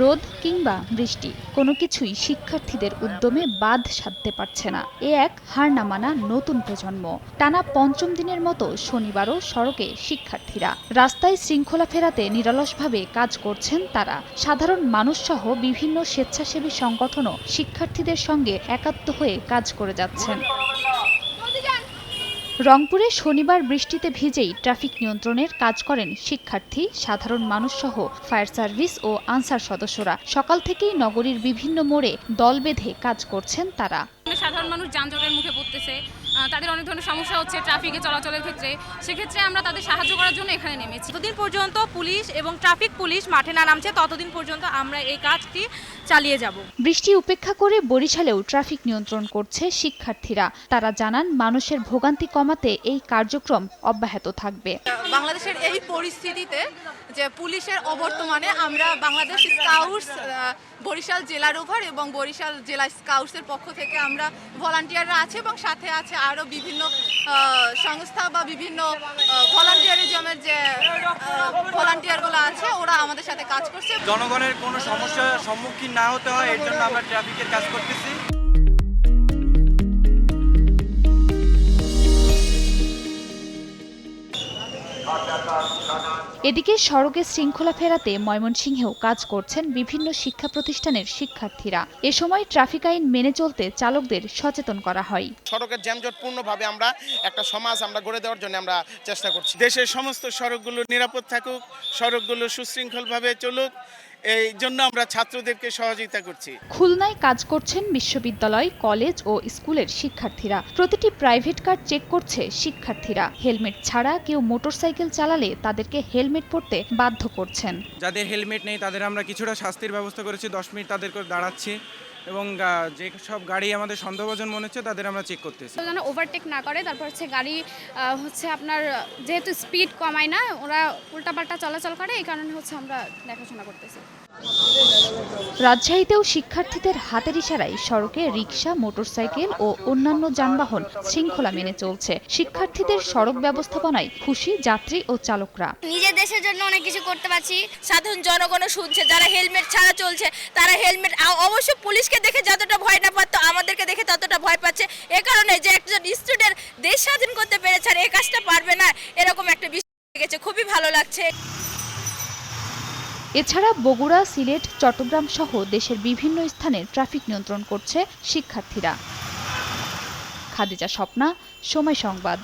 রোদ কিংবা বৃষ্টি, কোনো কিছুই শিক্ষার্থীদের উদ্যমে বাদ সাধতে পারছে না। এ এক হার না মানা নতুন প্রজন্ম। টানা পঞ্চম দিনের মতো শনিবারও সড়কে শিক্ষার্থীরা। রাস্তায় শৃঙ্খলা ফেরাতে নিরলসভাবে কাজ করছেন তারা। সাধারণ মানুষসহ বিভিন্ন স্বেচ্ছাসেবী সংগঠনও শিক্ষার্থীদের সঙ্গে একাত্ম হয়ে কাজ করে যাচ্ছেন। রংপুরে শনিবার বৃষ্টিতে ভিজেই ট্রাফিক নিয়ন্ত্রণের কাজ করেন শিক্ষার্থী, সাধারণ মানুষ সহ ফায়ার সার্ভিস ও আনসার সদস্যরা। সকাল থেকেই নগরীর বিভিন্ন মোড়ে দল বেঁধে কাজ করছেন তারা। সাধারণ মানুষ যানজটের মুখে পড়তেছে। তাদের অনেক ধরনের সমস্যা হচ্ছে ট্রাফিকে চলাচলের ক্ষেত্রে সেক্ষেত্রে আমরা তাদের সাহায্য করার জন্য এখানে নেমেছি। যতদিন পর্যন্ত পুলিশ এবং ট্রাফিক পুলিশ মাঠে না নামছে ততদিন পর্যন্ত আমরা এই কাজটি চালিয়ে যাব। বৃষ্টি উপেক্ষা করে বরিশালেও ট্রাফিক নিয়ন্ত্রণ করছে শিক্ষার্থীরা। তারা জানান মানুষের ভোগান্তি কমাতে এই কার্যক্রম অব্যাহত থাকবে। বাংলাদেশের এই পরিস্থিতিতে যে পুলিশের অবর্তমানে আমরা বাংলাদেশ স্কাউটস বরিশাল জেলার ওভার এবং বরিশাল জেলা স্কাউটসের পক্ষ থেকে আমরা ভলান্টিয়াররা আছে এবং সাথে আছে আরও বিভিন্ন সংস্থা বা বিভিন্ন ভলান্টিয়ারিজমের যে ভলান্টিয়ারগুলো আছে, ওরা আমাদের সাথে কাজ করছে। জনগণের কোনো সমস্যার সম্মুখীন না হতে হয়, এর জন্য আমরা ট্রাফিকের কাজ করতেছি। এদিকে সড়কে শৃঙ্খলা ফেরাতে ময়মনসিংহেও কাজ করছেন বিভিন্ন শিক্ষা প্রতিষ্ঠানের শিক্ষার্থীরা। এ সময় ট্রাফিক আইন মেনে চলতে চালকদের সচেতন করা হয়। সড়কের জ্যামজটপূর্ণভাবে আমরা একটা সমাজ আমরা গড়ে দেওয়ার জন্য আমরা চেষ্টা করছি। দেশের সমস্ত সড়কগুলো নিরাপদ থাকুক সড়কগুলো সুশৃঙ্খলভাবে চলুক এই জন্য আমরা ছাত্রদেরকে সহযোগিতা করছি। খুলনায় কাজ করছেন বিশ্ববিদ্যালয় কলেজ ও স্কুলের শিক্ষার্থীরা। প্রতিটি প্রাইভেট কার চেক করছে শিক্ষার্থীরা। হেলমেট ছাড়া কেউ মোটরসাইকেল চালালে তাদেরকে হেলমেট পরতে বাধ্য করছেন। যাদের হেলমেট নেই তাদের আমরা কিছুটা শাস্তির ব্যবস্থা করেছি দশ মিনিট তাদেরকে দাঁড়াচ্ছি। এবং যে সব গাড়ি আমাদের সন্দেহভাজন মনে হচ্ছে তাদের আমরা চেক করতেছি। যেন ওভারটেক না করে তারপর হচ্ছে গাড়ি হচ্ছে আপনার যেহেতু স্পিড কমায় না ওরা উল্টাপাল্টা চলাচল করে এই কারণে হচ্ছে আমরা দেখাশোনা করতেছি। রাজশাহীতেও শিক্ষার্থীদের হাতের ইশারায় সড়কে রিকশা মোটরসাইকেল ও অন্যান্য যানবাহন শৃঙ্খলা মেনে চলছে। শিক্ষার্থীদের সড়ক ব্যবস্থাপনায় খুশি যাত্রী ও চালকরা। নিজের দেশের জন্য অনেক কিছু করতে পারছি। সাধারণ জনগণও শুনছে যারা হেলমেট ছাড়া চলছে তারা হেলমেট অবশ্য পুলিশকে দেখে যতটা ভয় না পারতো আমাদেরকে দেখে ততটা ভয় পাচ্ছে। এ কারণে যে একজন স্টুডেন্ট দেশ স্বাধীন করতে পেরেছে আর এই কাজটা পারবে না, এরকম একটা বিষয় গেছে খুবই ভালো লাগছে। এছাড়া বগুড়া, সিলেট, চট্টগ্রাম সহ দেশের বিভিন্ন স্থানে ট্রাফিক নিয়ন্ত্রণ করছে শিক্ষার্থীরা। খাদিজা স্বপ্না, সময় সংবাদ।